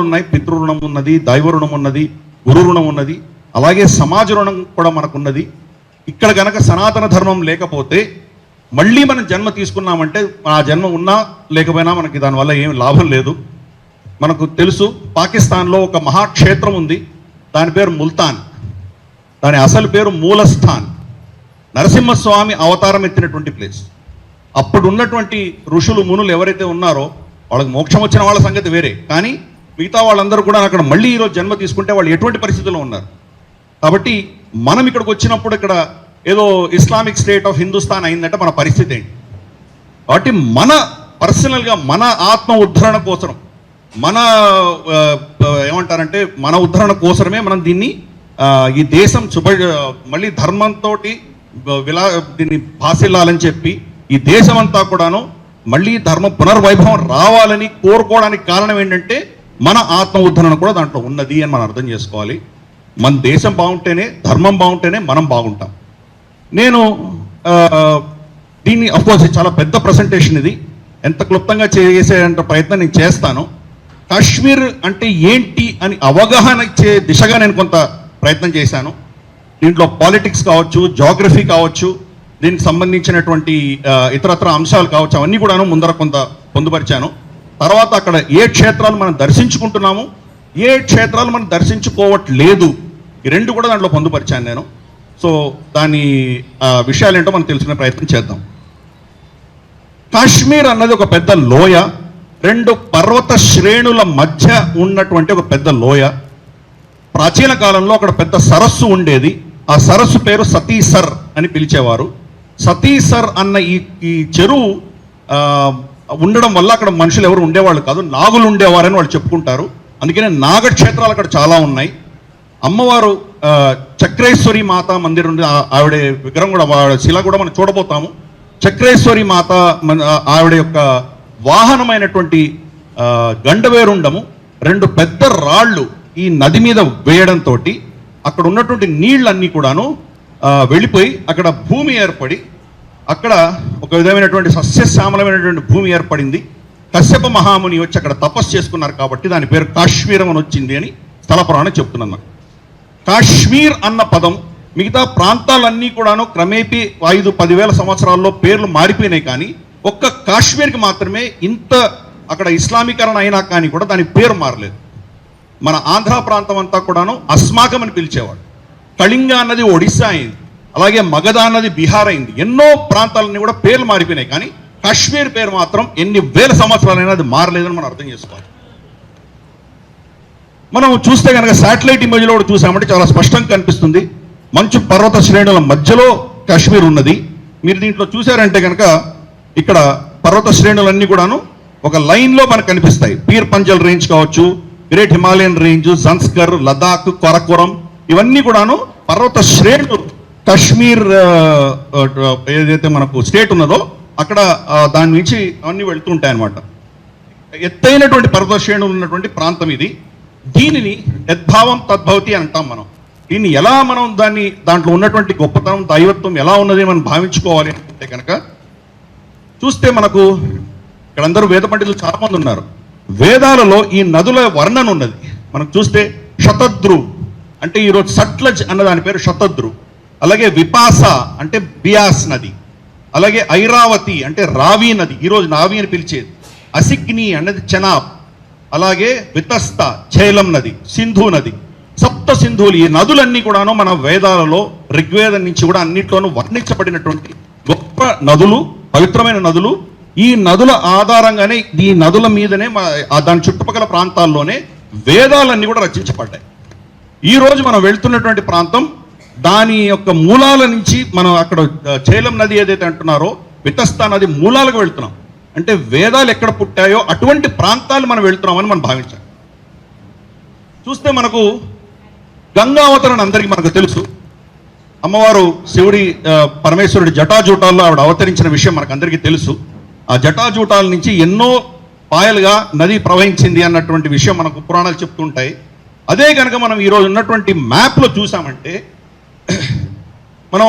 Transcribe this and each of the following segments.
ఉన్నాయి పితృ రుణం ఉన్నది దైవ రుణం ఉన్నది గురు రుణం ఉన్నది అలాగే సమాజ రుణం కూడా మనకున్నది. ఇక్కడ గనక సనాతన ధర్మం లేకపోతే మళ్ళీ మనం జన్మ తీసుకున్నామంటే ఆ జన్మ ఉన్నా లేకపోయినా మనకి దానివల్ల ఏం లాభం లేదు. మనకు తెలుసు పాకిస్తాన్లో ఒక మహాక్షేత్రం ఉంది దాని పేరు ముల్తాన్. దాని అసలు పేరు మూలస్థాన్. నరసింహస్వామి అవతారం ఎత్తినటువంటి ప్లేస్. అప్పుడు ఉన్నటువంటి ఋషులు మునులు ఎవరైతే ఉన్నారో వాళ్ళకి మోక్షం వచ్చిన వాళ్ళ సంగతి వేరే. కానీ మిగతా వాళ్ళందరూ కూడా అక్కడ మళ్ళీ ఈరోజు జన్మ తీసుకుంటే వాళ్ళు ఎటువంటి పరిస్థితుల్లో ఉన్నారు? కాబట్టి మనం ఇక్కడికి వచ్చినప్పుడు ఇక్కడ ఏదో ఇస్లామిక్ స్టేట్ ఆఫ్ హిందుస్థాన్ అయిందంటే మన పరిస్థితి ఏంటి? కాబట్టి మన పర్సనల్గా మన ఆత్మ ఉద్ధరణ కోసం మన ఏమంటారంటే మన ఉద్ధరణ కోసమే మనం దీన్ని ఈ దేశం శుభ మళ్ళీ ధర్మంతో విలా దీన్ని భాసిల్లాలని చెప్పి ఈ దేశం అంతా కూడాను మళ్ళీ ధర్మ పునర్వైభవం రావాలని కోరుకోవడానికి కారణం ఏంటంటే మన ఆత్మ ఉద్ధరణ కూడా దాంట్లో ఉన్నది అని మనం అర్థం చేసుకోవాలి. మన దేశం బాగుంటేనే ధర్మం బాగుంటేనే మనం బాగుంటాం. నేను దీన్ని అఫ్కోర్స్ చాలా పెద్ద ప్రజెంటేషన్ ఇది. ఎంత క్లుప్తంగా చేసే ప్రయత్నం నేను చేస్తాను. కాశ్మీర్ అంటే ఏంటి అని అవగాహన ఇచ్చే దిశగా నేను కొంత ప్రయత్నం చేశాను. దీంట్లో పాలిటిక్స్ కావచ్చు జాగ్రఫీ కావచ్చు దీనికి సంబంధించినటువంటి ఇతరత్ర అంశాలు కావచ్చు అవన్నీ కూడాను ముందర కొంత పొందుపరిచాను. తర్వాత అక్కడ ఏ క్షేత్రాలు మనం దర్శించుకుంటున్నాము? ఏ క్షేత్రాలు మనం దర్శించుకోవట్లేదు? ఈ రెండు కూడా దాంట్లో పొందుపరిచాను నేను. సో దాని ఆ, విషయాలు ఏంటో మనం తెలుసుకునే ప్రయత్నం చేద్దాం. కాశ్మీర్ అన్నది ఒక పెద్ద లోయ. రెండు పర్వత శ్రేణుల మధ్య ఉన్నటువంటి ఒక పెద్ద లోయ. ప్రాచీన కాలంలో అక్కడ పెద్ద సరస్సు ఉండేది. ఆ సరస్సు పేరు సతీసర్ అని పిలిచేవారు. సతీసర్ అన్న ఈ ఈ చెరువు ఉండడం వల్ల అక్కడ మనుషులు ఎవరు ఉండేవాళ్ళు కాదు. నాగులు ఉండేవారని వాళ్ళు చెప్పుకుంటారు. అందుకనే నాగక్షేత్రాలు అక్కడ చాలా ఉన్నాయి. అమ్మవారు చక్రేశ్వరి మాత మందిరం ఉంది. ఆవిడ విగ్రహం కూడా శిల కూడా మనం చూడబోతాము. చక్రేశ్వరి మాత ఆవిడ యొక్క వాహనమైనటువంటి గండవేరుండము రెండు పెద్ద రాళ్ళు ఈ నది మీద వేయడంతో అక్కడ ఉన్నటువంటి నీళ్ళన్నీ కూడాను వెళ్ళిపోయి అక్కడ భూమి ఏర్పడి అక్కడ ఒక విధమైనటువంటి సస్యశ్యామలమైనటువంటి భూమి ఏర్పడింది. కశ్యప మహాముని వచ్చి అక్కడ తపస్సు చేసుకున్నారు కాబట్టి దాని పేరు కాశ్మీరం అని వచ్చింది అని స్థల పురాణం చెప్తున్నాను కాశ్మీర్ అన్న పదం మిగతా ప్రాంతాలన్నీ కూడాను క్రమేపీ ఐదు పదివేల సంవత్సరాల్లో పేర్లు మారిపోయినాయి కానీ ఒక్క కాశ్మీర్కి మాత్రమే ఇంత అక్కడ ఇస్లామీకరణ అయినా కానీ కూడా దాని పేరు మారలేదు. మన ఆంధ్ర ప్రాంతం అంతా కూడాను అస్మాకం అని పిలిచేవాడు. కళింగ అన్నది ఒడిస్సా అయింది. అలాగే మగధ అన్నది బీహార్ అయింది ఎన్నో ప్రాంతాలన్నీ కూడా పేర్లు మారిపోయినాయి. కానీ కాశ్మీర్ పేరు మాత్రం ఎన్ని వేల సంవత్సరాలైనా అది మారలేదని మనం అర్థం చేసుకోవాలి. మనం చూస్తే కనుక శాటిలైట్ ఇమేజ్లో కూడా చూసామంటే చాలా స్పష్టంగా కనిపిస్తుంది. మంచు పర్వత శ్రేణుల మధ్యలో కాశ్మీర్ ఉన్నది. మీరు దీంట్లో చూసారంటే కనుక ఇక్కడ పర్వత శ్రేణులన్నీ కూడాను ఒక లైన్లో మనకు కనిపిస్తాయి. పీర్ పంజల్ రేంజ్ కావచ్చు great Himalayan range Zanskar Ladakh Karakoram ఇవన్నీ కూడాను పర్వత శ్రేణులు. కాశ్మీర్ ఏదైతే మనకు స్టేట్ ఉన్నదో అక్కడ దాని నుంచి అవన్నీ వెళ్తుంటాయి అన్నమాట. ఎత్తైనటువంటి పర్వత ఉన్నటువంటి ప్రాంతం ఇది. దీనిని యద్భావం తద్భవతి అంటాం మనం. దీన్ని ఎలా మనం దాన్ని దాంట్లో ఉన్నటువంటి గొప్పతనం దైవత్వం ఎలా ఉన్నది మనం భావించుకోవాలి అంటే కనుక చూస్తే మనకు ఇక్కడ అందరూ వేద పండితులు చాలామంది ఉన్నారు. వేదాలలో ఈ నదుల వర్ణన ఉన్నది. మనం చూస్తే శతద్రు అంటే ఈరోజు సట్లజ్ అన్న దాని పేరు శతద్రు. అలాగే విపాస అంటే బియాస్ నది అలాగే ఐరావతి అంటే రావి నది ఈరోజు నావి అని పిలిచేది. అసిగ్ని అనేది చెనాబ్ అలాగే వితస్త ఛేలం నది సింధు నది. సప్త సింధువులు ఈ నదులన్నీ కూడాను మన వేదాలలో ఋగ్వేదం నుంచి కూడా అన్నిట్లోనూ వర్ణించబడినటువంటి గొప్ప నదులు పవిత్రమైన నదులు. ఈ నదుల ఆధారంగానే ఈ నదుల మీదనే మన- దాని చుట్టుపక్కల ప్రాంతాల్లోనే వేదాలన్నీ కూడా రచించబడ్డాయి. ఈ రోజు మనం వెళ్తున్నటువంటి ప్రాంతం దాని యొక్క మూలాల నుంచి మనం అక్కడ చేలం నది ఏదైతే అంటున్నారో వితస్తా నది మూలాలకు వెళ్తున్నాం. అంటే వేదాలు ఎక్కడ పుట్టాయో అటువంటి ప్రాంతాలు మనం వెళ్తున్నామని మనం భావించాలి. చూస్తే మనకు గంగావతరణ అందరికీ మనకు తెలుసు. అమ్మవారు శివుడి పరమేశ్వరుడి జటాజూటాల్లో ఆవిడ అవతరించిన విషయం మనకు అందరికీ తెలుసు. ఆ జటాజూటాల నుంచి ఎన్నో పాయలుగా నది ప్రవహించింది అన్నటువంటి విషయం మనకు పురాణాలు చెప్తుంటాయి. అదే కనుక మనం ఈరోజు ఉన్నటువంటి మ్యాప్లో చూసామంటే మనం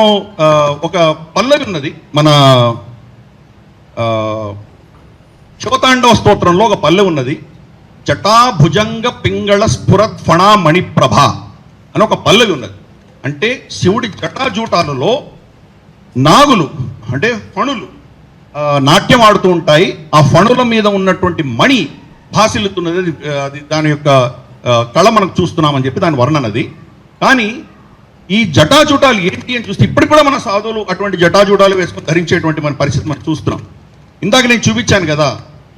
ఒక పల్లవి ఉన్నది. మన శివతాండవ స్తోత్రంలో ఒక పల్లె ఉన్నది. జటాభుజంగ పింగళ స్ఫురత్ ఫణా మణిప్రభ అని ఒక పల్లవి ఉన్నది. అంటే శివుడి జటాజూటాలలో నాగులు అంటే ఫణులు నాట్యం ఆడుతూ ఉంటాయి. ఆ ఫణుల మీద ఉన్నటువంటి మణి భాసిల్లుతున్నది. అది, అది దాని యొక్క కళ మనం చూస్తున్నామని చెప్పి దాని వర్ణనది కానీ ఈ జటాజూటాలు ఏంటి అని చూస్తే ఇప్పటికి కూడా మన సాధువులు అటువంటి జటాజూటాలు వేసుకొని ధరించేటువంటి మన పరిస్థితి మనం చూస్తున్నాం. ఇందాక నేను చూపించాను కదా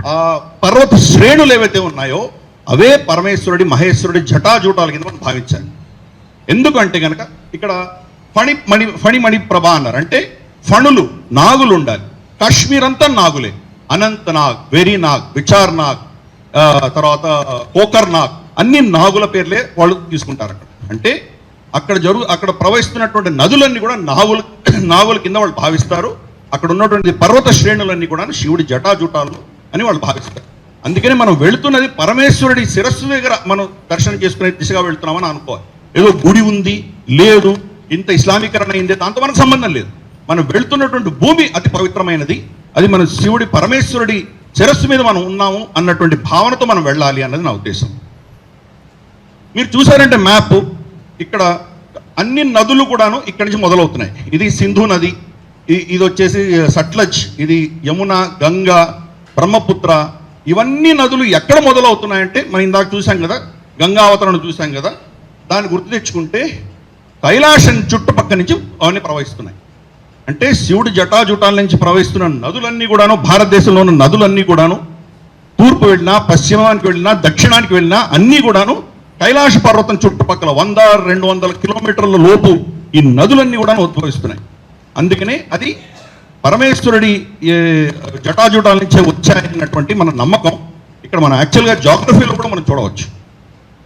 ఆ పర్వత శ్రేణులు ఏవైతే ఉన్నాయో అవే పరమేశ్వరుడి మహేశ్వరుడి జటాజూటాల కింద మనం భావించాలి. ఎందుకంటే కనుక ఇక్కడ ఫణి మణి ఫణిమణి ప్రభ అన్నారు. అంటే ఫణులు నాగులు ఉండాలి. కాశ్మీర్ అంతా నాగులే. Anantnag Verinag Vicharnag ఆ, తర్వాత కోకర్ నాగ్ అన్ని నాగుల పేర్లే వాళ్ళు తీసుకుంటారు అక్కడ అంటే అక్కడ జరుగు అక్కడ ప్రవహిస్తున్నటువంటి నదులన్నీ కూడా నావుల నావుల కింద వాళ్ళు భావిస్తారు. అక్కడ ఉన్నటువంటి పర్వత శ్రేణులన్నీ కూడా శివుడి జటాజుటాలు అని వాళ్ళు భావిస్తారు. అందుకని మనం వెళుతున్నది పరమేశ్వరుడి శిరస్సు దగ్గర మనం దర్శనం చేసుకునే దిశగా వెళ్తున్నామని అనుకోవాలి. ఏదో గుడి ఉంది లేదు ఇంత ఇస్లామీకరణ అయింది దాంతో మనకు సంబంధం లేదు. మనం వెళ్తున్నటువంటి భూమి అతి పవిత్రమైనది. అది మన శివుడి పరమేశ్వరుడి శిరస్సు మీద మనం ఉన్నాము అన్నటువంటి భావనతో మనం వెళ్ళాలి అన్నది నా ఉద్దేశం. మీరు చూసారంటే మ్యాప్. ఇక్కడ అన్ని నదులు కూడాను ఇక్కడి నుంచి మొదలవుతున్నాయి. ఇది సింధు నది ఇది వచ్చేసి సట్లజ్ ఇది యమున గంగా బ్రహ్మపుత్ర ఇవన్నీ నదులు ఎక్కడ మొదలవుతున్నాయంటే మనం ఇందాక చూసాం కదా గంగా అవతరణ చూసాం కదా దాన్ని గుర్తు తెచ్చుకుంటే కైలాసం చుట్టుపక్క నుంచి అవన్నీ ప్రవహిస్తున్నాయి. అంటే శివుడి జటాజుటాల నుంచి ప్రవహిస్తున్న నదులన్నీ కూడాను భారతదేశంలో ఉన్న నదులన్నీ కూడాను తూర్పు వెళ్ళినా పశ్చిమానికి వెళ్ళినా దక్షిణానికి వెళ్ళినా అన్నీ కూడాను కైలాస పర్వతం చుట్టుపక్కల వంద రెండు వందల కిలోమీటర్ల లోపు ఈ నదులన్నీ కూడా ఉద్భవిస్తున్నాయి. అందుకనే అది పరమేశ్వరుడి జటాజుటాల నుంచే వచ్చాయన్నటువంటి మన నమ్మకం. ఇక్కడ మనం యాక్చువల్గా జాగ్రఫీలో కూడా మనం చూడవచ్చు.